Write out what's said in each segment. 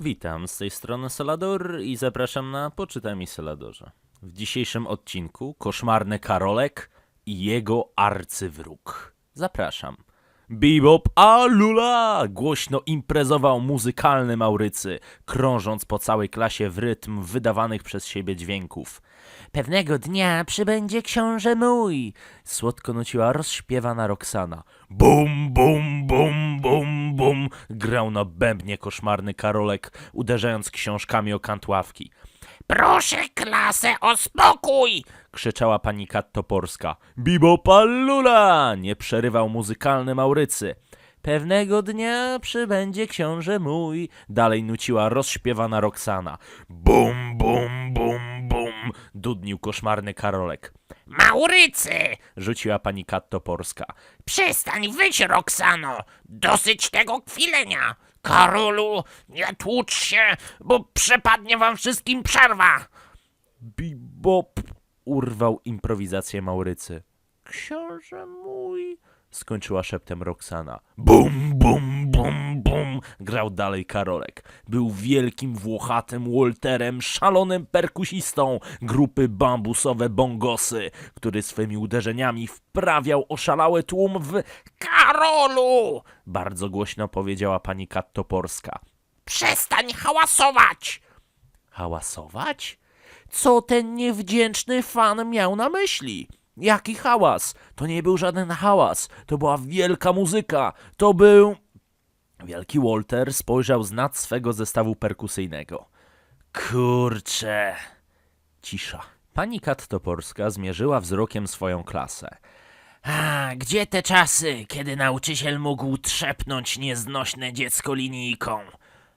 Witam, z tej strony Salador i zapraszam na Poczytaj mi Saladorze. W dzisiejszym odcinku koszmarny Karolek i jego arcywróg. Zapraszam. Bebop a lula! Głośno imprezował muzykalny Maurycy, krążąc po całej klasie w rytm wydawanych przez siebie dźwięków. Pewnego dnia przybędzie książę mój! Słodko nuciła rozśpiewana Roxana. Bum, bum, bum, bum, bum! Grał na bębnie koszmarny Karolek, uderzając książkami o kant ławki. Proszę klasę o spokój! krzyczała pani Kat Toporska. Bibo Pallula! Nie przerywał muzykalny Maurycy. Pewnego dnia przybędzie książę mój, dalej nuciła rozśpiewana Roxana. Bum, bum, bum, bum, dudnił koszmarny Karolek. Maurycy! Rzuciła pani Kat Toporska. Przestań wyć, Roxano! Dosyć tego kwilenia! Karolu, nie tłucz się, bo przepadnie wam wszystkim przerwa! Bibop! Urwał improwizację Maurycy. Książę mój! Skończyła szeptem Roxana. Bum, bum, bum, bum! Grał dalej Karolek. Był wielkim włochatym Walterem, szalonym perkusistą grupy bambusowe Bongosy, który swymi uderzeniami wprawiał oszalały tłum w... Karolu! Bardzo głośno powiedziała pani Kat Toporska. Przestań hałasować! Hałasować? Co ten niewdzięczny fan miał na myśli? Jaki hałas? To nie był żaden hałas, to była wielka muzyka, to był... Wielki Walter spojrzał z nad swego zestawu perkusyjnego. Kurcze. Cisza. Pani Kat Toporska zmierzyła wzrokiem swoją klasę. A, gdzie te czasy, kiedy nauczyciel mógł trzepnąć nieznośne dziecko linijką?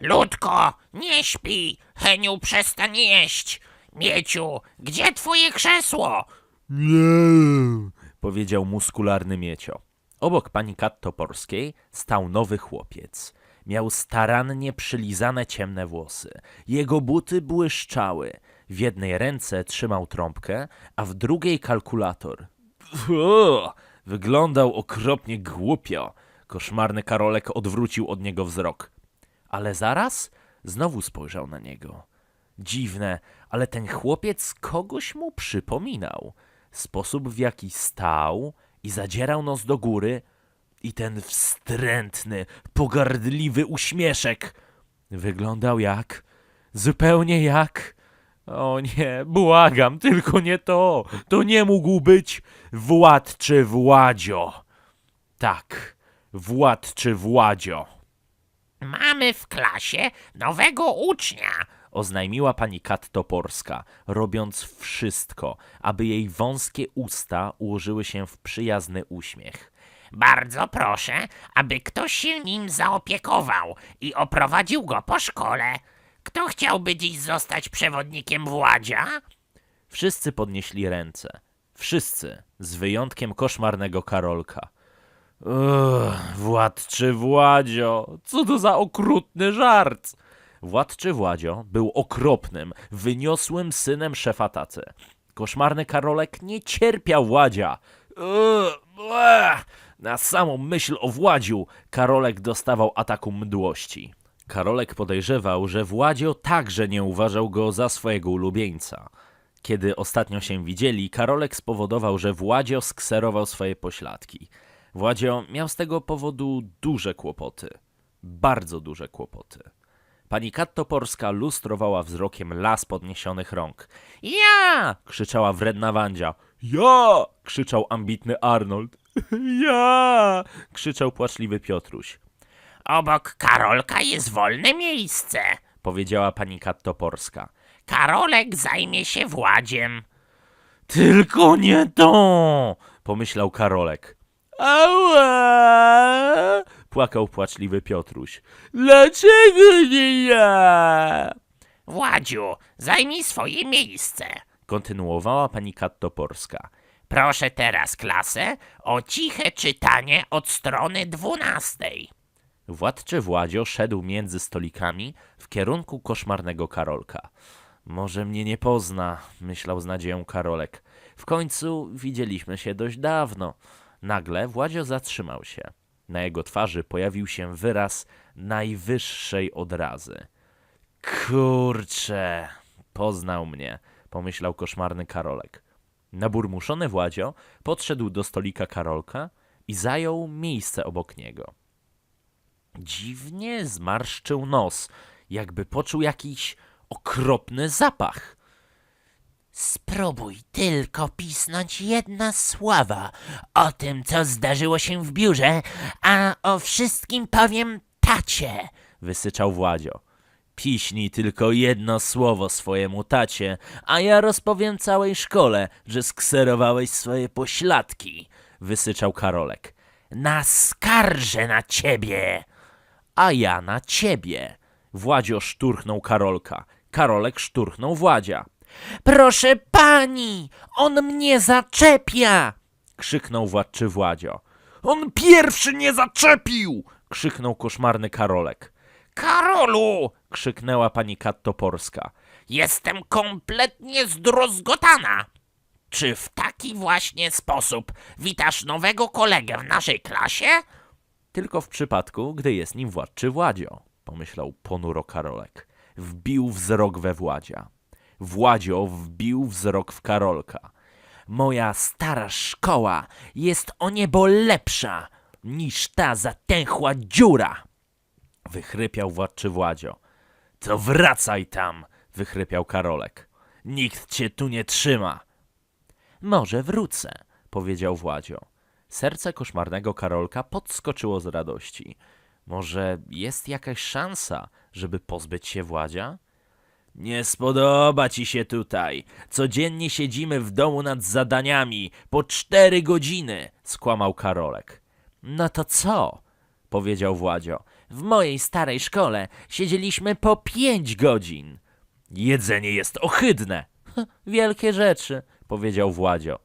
Ludko, nie śpi! Heniu, przestań jeść! Mieciu, gdzie twoje krzesło? Nie, powiedział muskularny miecio. Obok pani Kat Toporskiej stał nowy chłopiec. Miał starannie przylizane ciemne włosy. Jego buty błyszczały. W jednej ręce trzymał trąbkę, a w drugiej kalkulator. Fu, wyglądał okropnie głupio. Koszmarny Karolek odwrócił od niego wzrok. Ale zaraz znowu spojrzał na niego. Dziwne, ale ten chłopiec kogoś mu przypominał. Sposób, w jaki stał i zadzierał nos do góry, i ten wstrętny, pogardliwy uśmieszek wyglądał jak. zupełnie jak. O nie, błagam, tylko nie to. To nie mógł być władczy Władzio. Tak, władczy Władzio. Mamy w klasie nowego ucznia. Oznajmiła pani Kat Toporska, robiąc wszystko, aby jej wąskie usta ułożyły się w przyjazny uśmiech. Bardzo proszę, aby ktoś się nim zaopiekował i oprowadził go po szkole. Kto chciałby dziś zostać przewodnikiem Władzia? Wszyscy podnieśli ręce. Wszyscy, z wyjątkiem koszmarnego Karolka. Uch, władczy Władzio, co to za okrutny żart! Władczy Władzio był okropnym, wyniosłym synem szefa tacy. Koszmarny Karolek nie cierpiał Władzia. Uch, bleh. Na samą myśl o Władziu Karolek dostawał ataku mdłości. Karolek podejrzewał, że Władzio także nie uważał go za swojego ulubieńca. Kiedy ostatnio się widzieli, Karolek spowodował, że Władzio skserował swoje pośladki. Władzio miał z tego powodu duże kłopoty. Bardzo duże kłopoty. Pani Kat Toporska lustrowała wzrokiem las podniesionych rąk. Ja! krzyczała wredna Wandzia. Ja! krzyczał ambitny Arnold. Ja! krzyczał płaczliwy Piotruś. Obok Karolka jest wolne miejsce. Powiedziała pani Kat Toporska. Karolek zajmie się Władziem. Tylko nie to! pomyślał Karolek. Ała! Płakał płaczliwy Piotruś. Dlaczego nie ja? Władziu, zajmij swoje miejsce. kontynuowała pani Kat Toporska. Proszę teraz klasę o ciche czytanie od strony dwunastej. Władczy Władzio szedł między stolikami w kierunku koszmarnego Karolka. Może mnie nie pozna, myślał z nadzieją Karolek. W końcu widzieliśmy się dość dawno. Nagle Władzio zatrzymał się. Na jego twarzy pojawił się wyraz najwyższej odrazy. Kurcze, poznał mnie, pomyślał koszmarny Karolek. Naburmuszony Władzio podszedł do stolika Karolka i zajął miejsce obok niego. Dziwnie zmarszczył nos, jakby poczuł jakiś okropny zapach. Spróbuj tylko pisnąć jedna słowa o tym, co zdarzyło się w biurze, a o wszystkim powiem tacie. wysyczał Władzio. Piśnij tylko jedno słowo swojemu tacie, a ja rozpowiem całej szkole, że skserowałeś swoje pośladki, wysyczał Karolek. Naskarżę na ciebie. A ja na ciebie. Władzio szturchnął Karolka. Karolek szturchnął Władzia. Proszę pani, on mnie zaczepia. Krzyknął władczy Władzio. On pierwszy nie zaczepił! Krzyknął koszmarny Karolek. Karolu, Krzyknęła pani Kat Toporska. jestem kompletnie zdruzgotana. Czy w taki właśnie sposób witasz nowego kolegę w naszej klasie? Tylko w przypadku, gdy jest nim władczy Władzio, pomyślał ponuro Karolek. Wbił wzrok we Władzia. Władzio wbił wzrok w Karolka. Moja stara szkoła jest o niebo lepsza niż ta zatęchła dziura! Wychrypiał władczy Władzio. To wracaj tam! Wychrypiał Karolek. Nikt cię tu nie trzyma! Może wrócę, powiedział Władzio. Serce koszmarnego Karolka podskoczyło z radości. Może jest jakaś szansa, żeby pozbyć się Władzia? Nie spodoba ci się tutaj. Codziennie siedzimy w domu nad zadaniami po cztery godziny, skłamał Karolek. No to co? powiedział Władzio. W mojej starej szkole siedzieliśmy po pięć godzin. Jedzenie jest ohydne. Wielkie rzeczy, powiedział Władzio.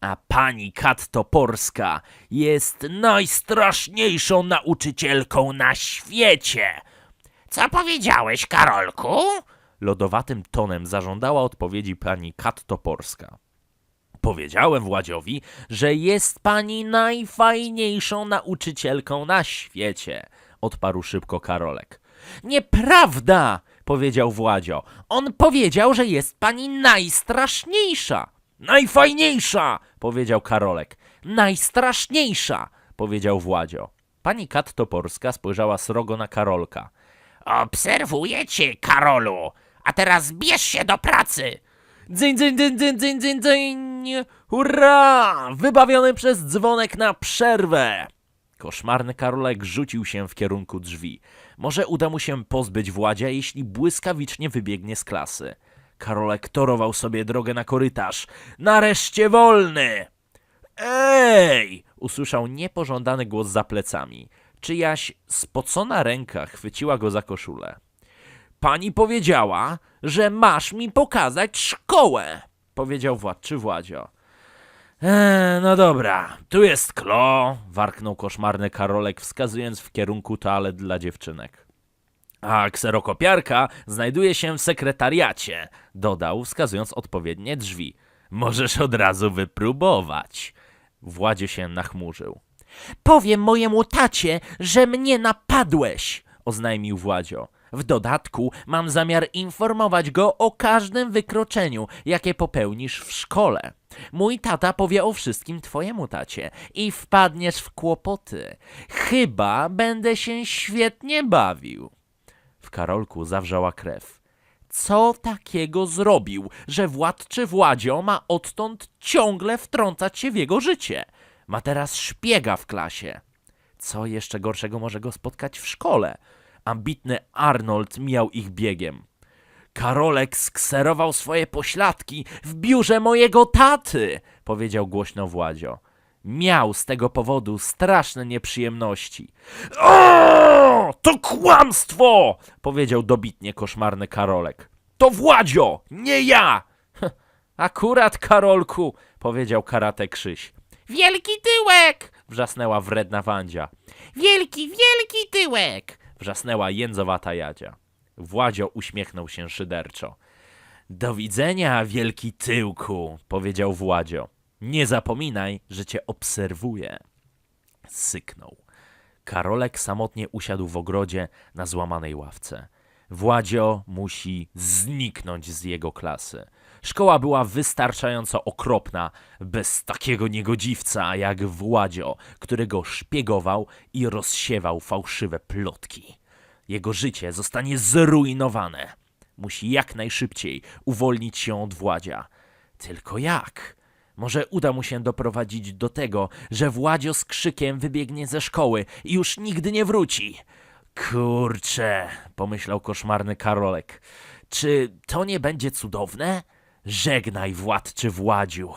A pani Kat Toporska jest najstraszniejszą nauczycielką na świecie. Co powiedziałeś, Karolku? Lodowatym tonem zażądała odpowiedzi pani Kat Toporska. Powiedziałem Władziowi, że jest pani najfajniejszą nauczycielką na świecie, odparł szybko Karolek. Nieprawda, powiedział Władzio. On powiedział, że jest pani najstraszniejsza. Najfajniejsza, powiedział Karolek. Najstraszniejsza, powiedział Władzio. Pani Kat Toporska spojrzała srogo na Karolka. Obserwuję cię, Karolu. A teraz bierz się do pracy. Dzyń, dzyń, dzyń, dzyń, dzyń, dzyń, dzyń! Hurra! Wybawiony przez dzwonek na przerwę! Koszmarny Karolek rzucił się w kierunku drzwi. Może uda mu się pozbyć Władzia, jeśli błyskawicznie wybiegnie z klasy. Karolek torował sobie drogę na korytarz. Nareszcie wolny! Ej! Usłyszał niepożądany głos za plecami. Czyjaś spocona ręka chwyciła go za koszulę. Pani powiedziała, że masz mi pokazać szkołę, powiedział władczy Władzio. Eee, no dobra, tu jest klo, warknął koszmarny Karolek, wskazując w kierunku toalet dla dziewczynek. A kserokopiarka znajduje się w sekretariacie, dodał, wskazując odpowiednie drzwi. Możesz od razu wypróbować. Władzie się nachmurzył. Powiem mojemu tacie, że mnie napadłeś, oznajmił Władzio. W dodatku mam zamiar informować go o każdym wykroczeniu, jakie popełnisz w szkole. Mój tata powie o wszystkim twojemu tacie i wpadniesz w kłopoty. Chyba będę się świetnie bawił. W Karolku zawrzała krew. Co takiego zrobił, że władczy Władzio ma odtąd ciągle wtrącać się w jego życie? Ma teraz szpiega w klasie. Co jeszcze gorszego może go spotkać w szkole? Ambitny Arnold mijał ich biegiem. Karolek skserował swoje pośladki w biurze mojego taty, powiedział głośno Władzio. Miał z tego powodu straszne nieprzyjemności. O, to kłamstwo! powiedział dobitnie koszmarny Karolek. To Władzio, nie ja! "Hm, Akurat, Karolku, powiedział karate Krzyś. Wielki tyłek! Wrzasnęła wredna Wandzia. Wielki, wielki tyłek! Wrzasnęła jędzowata Jadzia. Władzio uśmiechnął się szyderczo. Do widzenia, wielki tyłku, powiedział Władzio. Nie zapominaj, że cię obserwuję. Syknął. Karolek samotnie usiadł w ogrodzie na złamanej ławce. Władzio musi zniknąć z jego klasy. Szkoła była wystarczająco okropna bez takiego niegodziwca jak Władzio, który go szpiegował i rozsiewał fałszywe plotki. Jego życie zostanie zrujnowane. Musi jak najszybciej uwolnić się od Władzia. Tylko jak? Może uda mu się doprowadzić do tego, że Władzio z krzykiem wybiegnie ze szkoły i już nigdy nie wróci. Kurczę, pomyślał koszmarny Karolek. Czy to nie będzie cudowne? Żegnaj, władczy Władziu.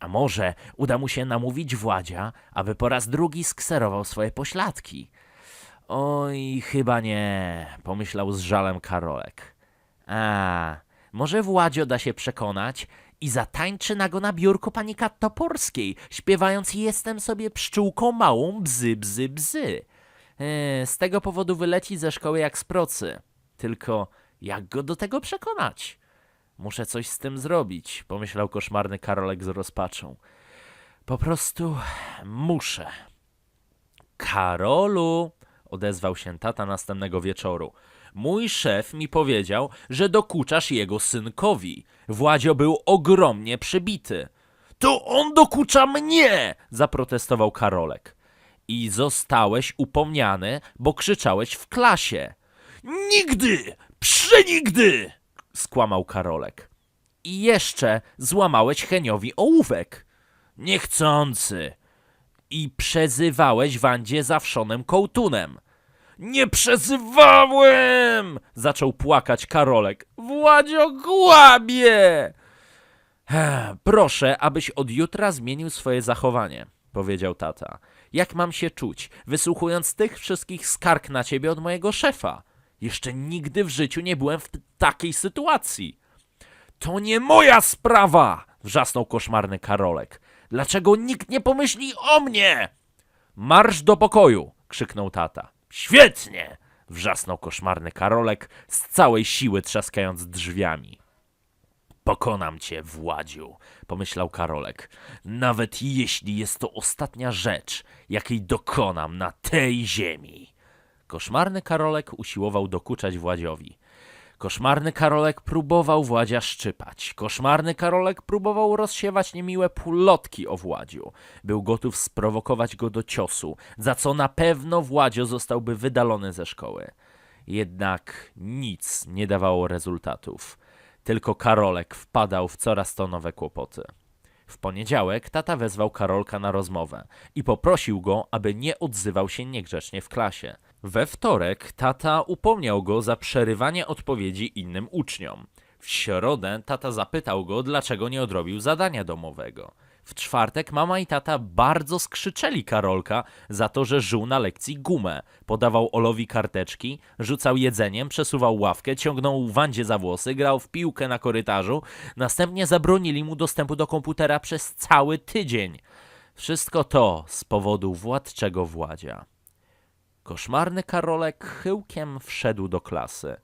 A może uda mu się namówić Władzia, aby po raz drugi skserował swoje pośladki? Oj, chyba nie, pomyślał z żalem Karolek. A, może Władzio da się przekonać i zatańczy nago na biurku pani Toporskiej, śpiewając Jestem sobie pszczółką małą, bzy, bzy, bzy. E, z tego powodu wyleci ze szkoły jak z procy. Tylko jak go do tego przekonać? Muszę coś z tym zrobić, pomyślał koszmarny Karolek z rozpaczą. Po prostu muszę. Karolu, odezwał się tata następnego wieczoru. Mój szef mi powiedział, że dokuczasz jego synkowi. Władzio był ogromnie przybity. To on dokucza mnie! zaprotestował Karolek. I zostałeś upomniany, bo krzyczałeś w klasie. Nigdy! Przenigdy! Skłamał Karolek. I jeszcze złamałeś Heniowi ołówek. Niechcący. I przezywałeś Wandzie zawszonem kołtunem. Nie przezywałem! Zaczął płakać Karolek. Władzio! Ech, Proszę, abyś od jutra zmienił swoje zachowanie, powiedział tata. Jak mam się czuć, wysłuchując tych wszystkich skarg na ciebie od mojego szefa? Jeszcze nigdy w życiu nie byłem w takiej sytuacji. To nie moja sprawa! wrzasnął koszmarny Karolek. Dlaczego nikt nie pomyśli o mnie? Marsz do pokoju! krzyknął tata. Świetnie! wrzasnął koszmarny Karolek, z całej siły trzaskając drzwiami. Pokonam cię, Władziu, pomyślał Karolek. Nawet jeśli jest to ostatnia rzecz, jakiej dokonam na tej ziemi. Koszmarny Karolek usiłował dokuczać Władziowi. Koszmarny Karolek próbował Władzia szczypać. Koszmarny Karolek próbował rozsiewać niemiłe pulotki o Władziu. Był gotów sprowokować go do ciosu, za co na pewno Władzio zostałby wydalony ze szkoły. Jednak nic nie dawało rezultatów. Tylko Karolek wpadał w coraz to nowe kłopoty. W poniedziałek tata wezwał Karolka na rozmowę i poprosił go, aby nie odzywał się niegrzecznie w klasie. We wtorek tata upomniał go za przerywanie odpowiedzi innym uczniom. W środę tata zapytał go, dlaczego nie odrobił zadania domowego. W czwartek mama i tata bardzo skrzyczeli Karolka za to, że żył na lekcji gumę. Podawał Olowi karteczki, rzucał jedzeniem, przesuwał ławkę, ciągnął Wandzie za włosy, grał w piłkę na korytarzu. Następnie zabronili mu dostępu do komputera przez cały tydzień. Wszystko to z powodu władczego Władzia. Koszmarny Karolek chyłkiem wszedł do klasy.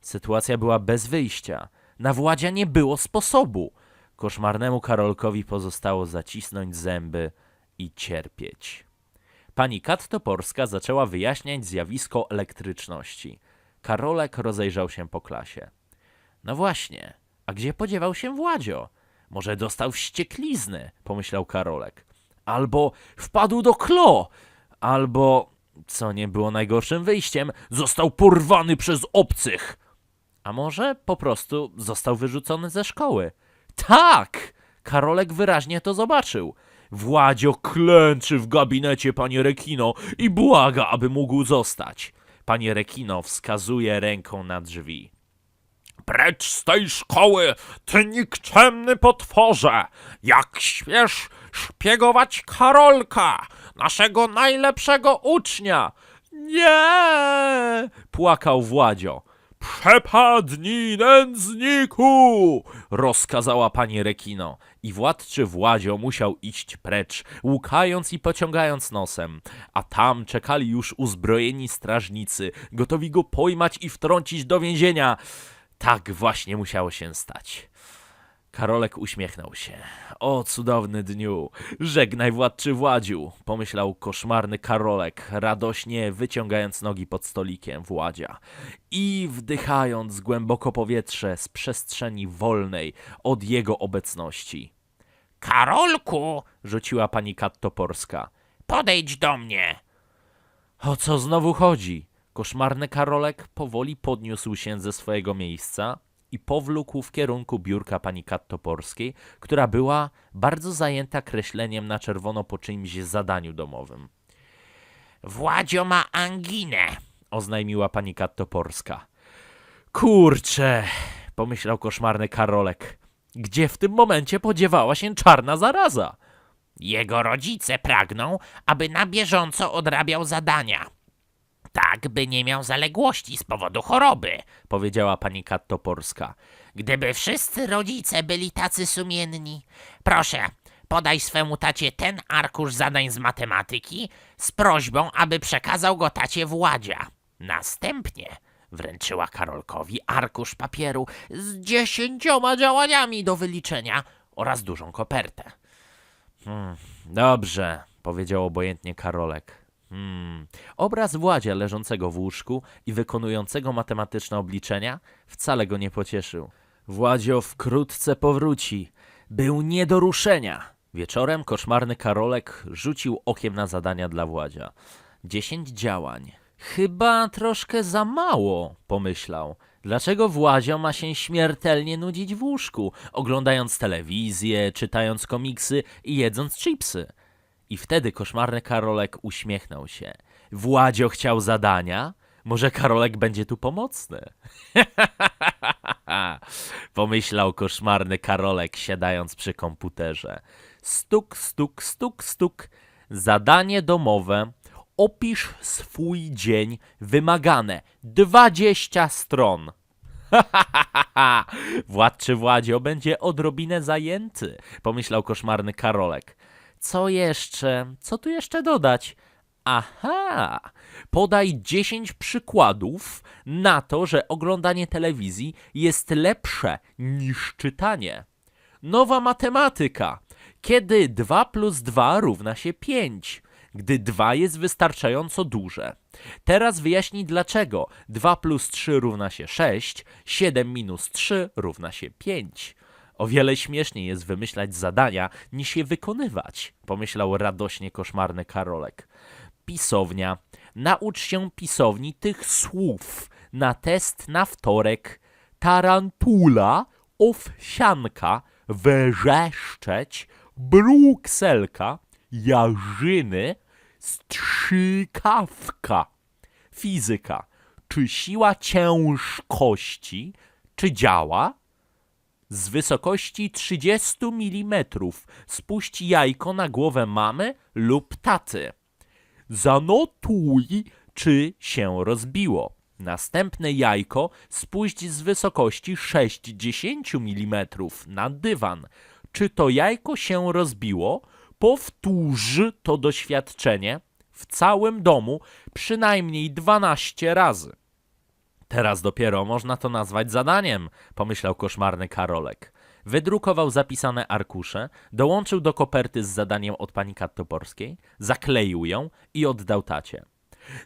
Sytuacja była bez wyjścia. Na Władzia nie było sposobu. Koszmarnemu Karolkowi pozostało zacisnąć zęby i cierpieć. Pani Kat Toporska zaczęła wyjaśniać zjawisko elektryczności. Karolek rozejrzał się po klasie. No właśnie, a gdzie podziewał się Władzio? Może dostał wścieklizny, pomyślał Karolek. Albo wpadł do klo, albo, co nie było najgorszym wyjściem, został porwany przez obcych. A może po prostu został wyrzucony ze szkoły? Tak! Karolek wyraźnie to zobaczył. Władzio klęczy w gabinecie panie Rekino i błaga, aby mógł zostać. Panie Rekino wskazuje ręką na drzwi. Precz z tej szkoły, ty nikczemny potworze! Jak śmiesz szpiegować Karolka, naszego najlepszego ucznia! Nie! płakał Władzio. Przepadnij, nędzniku! rozkazała pani Rekino. I władczy Władzio musiał iść precz, łukając i pociągając nosem. A tam czekali już uzbrojeni strażnicy, gotowi go pojmać i wtrącić do więzienia. Tak właśnie musiało się stać. Karolek uśmiechnął się. O cudowny dniu! Żegnaj władczy Władziu! Pomyślał koszmarny Karolek, radośnie wyciągając nogi pod stolikiem Władzia i wdychając głęboko powietrze z przestrzeni wolnej od jego obecności. Karolku, Rzuciła pani Kattoporska. podejdź do mnie. O co znowu chodzi? Koszmarny Karolek powoli podniósł się ze swojego miejsca i powlókł w kierunku biurka pani Kattoporskiej, która była bardzo zajęta kreśleniem na czerwono po czyimś zadaniu domowym. Władzio ma anginę. Oznajmiła pani Kattoporska. Kurcze, pomyślał koszmarny Karolek. Gdzie w tym momencie podziewała się czarna zaraza? Jego rodzice pragną, aby na bieżąco odrabiał zadania. Tak, by nie miał zaległości z powodu choroby. Powiedziała pani Kattoporska. Gdyby wszyscy rodzice byli tacy sumienni. Proszę, podaj swemu tacie ten arkusz zadań z matematyki z prośbą, aby przekazał go tacie Władzia. Następnie wręczyła Karolkowi arkusz papieru z dziesięcioma działaniami do wyliczenia oraz dużą kopertę. Dobrze, powiedział obojętnie Karolek. Hmm. Obraz Władzia leżącego w łóżku i wykonującego matematyczne obliczenia wcale go nie pocieszył. Władzio wkrótce powróci. Był nie do ruszenia. Wieczorem koszmarny Karolek rzucił okiem na zadania dla Władzia. Dziesięć działań. Chyba troszkę za mało, pomyślał. Dlaczego Władzio ma się śmiertelnie nudzić w łóżku, oglądając telewizję, czytając komiksy i jedząc chipsy? I wtedy koszmarny Karolek uśmiechnął się. Władzio chciał zadania? Może Karolek będzie tu pomocny? Pomyślał koszmarny Karolek, siadając przy komputerze. Stuk, stuk, stuk, stuk. Zadanie domowe. Opisz swój dzień. Wymagane 20 stron. Władczy Władzio będzie odrobinę zajęty, pomyślał koszmarny Karolek. Co jeszcze? Co tu jeszcze dodać? Aha! Podaj 10 przykładów na to, że oglądanie telewizji jest lepsze niż czytanie. Nowa matematyka. Kiedy 2 plus 2 równa się 5? Gdy 2 jest wystarczająco duże. Teraz wyjaśnij dlaczego 2 plus 3 równa się 6, 7 minus 3 równa się 5. O wiele śmieszniej jest wymyślać zadania, niż je wykonywać, pomyślał radośnie koszmarny Karolek. Pisownia. Naucz się pisowni tych słów na test na wtorek. Tarantula, owsianka, wrzeszczeć, brukselka, jarzyny, strzykawka. Fizyka. Czy siła ciężkości, czy działa? Z wysokości 30 mm spuść jajko na głowę mamy lub taty. Zanotuj, czy się rozbiło. Następne jajko spuść z wysokości 60 mm na dywan. Czy to jajko się rozbiło? Powtórz to doświadczenie w całym domu przynajmniej 12 razy. Teraz dopiero można to nazwać zadaniem, pomyślał koszmarny Karolek. Wydrukował zapisane arkusze, dołączył do koperty z zadaniem od pani Kattoporskiej, zakleił ją i oddał tacie.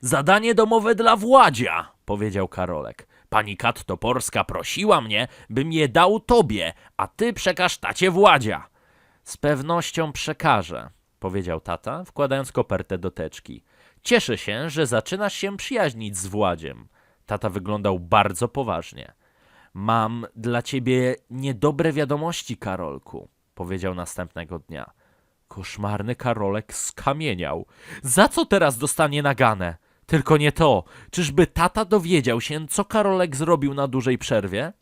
Zadanie domowe dla Władzia, powiedział Karolek. Pani Kattoporska prosiła mnie, bym je dał tobie, a ty przekaż tacie Władzia. Z pewnością przekażę, powiedział tata, wkładając kopertę do teczki. Cieszę się, że zaczynasz się przyjaźnić z Władziem. Tata wyglądał bardzo poważnie. Mam dla ciebie niedobre wiadomości, Karolku, powiedział następnego dnia. Koszmarny Karolek skamieniał. Za co teraz dostanie naganę? Tylko nie to. Czyżby tata dowiedział się, co Karolek zrobił na dużej przerwie?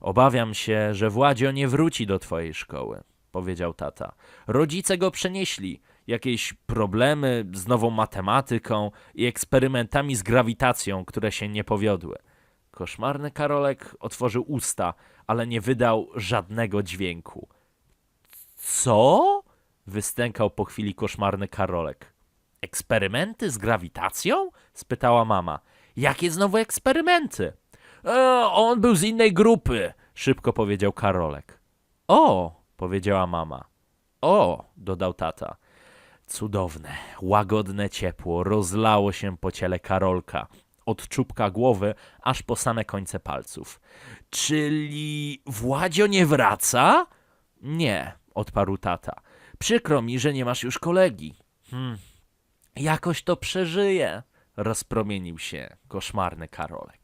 Obawiam się, że Władzio nie wróci do twojej szkoły, powiedział tata. Rodzice go przenieśli. Jakieś problemy z nową matematyką i eksperymentami z grawitacją, które się nie powiodły. Koszmarny Karolek otworzył usta, ale nie wydał żadnego dźwięku. Co? Wystękał po chwili koszmarny Karolek. Eksperymenty z grawitacją? spytała mama. Jakie znowu eksperymenty? E, on był z innej grupy, szybko powiedział Karolek. O, powiedziała mama. O, dodał tata. Cudowne, łagodne ciepło rozlało się po ciele Karolka, od czubka głowy aż po same końce palców. Czyli Władzio nie wraca? Nie, odparł tata. Przykro mi, że nie masz już kolegi. Hmm, jakoś to przeżyje, rozpromienił się koszmarny Karolek.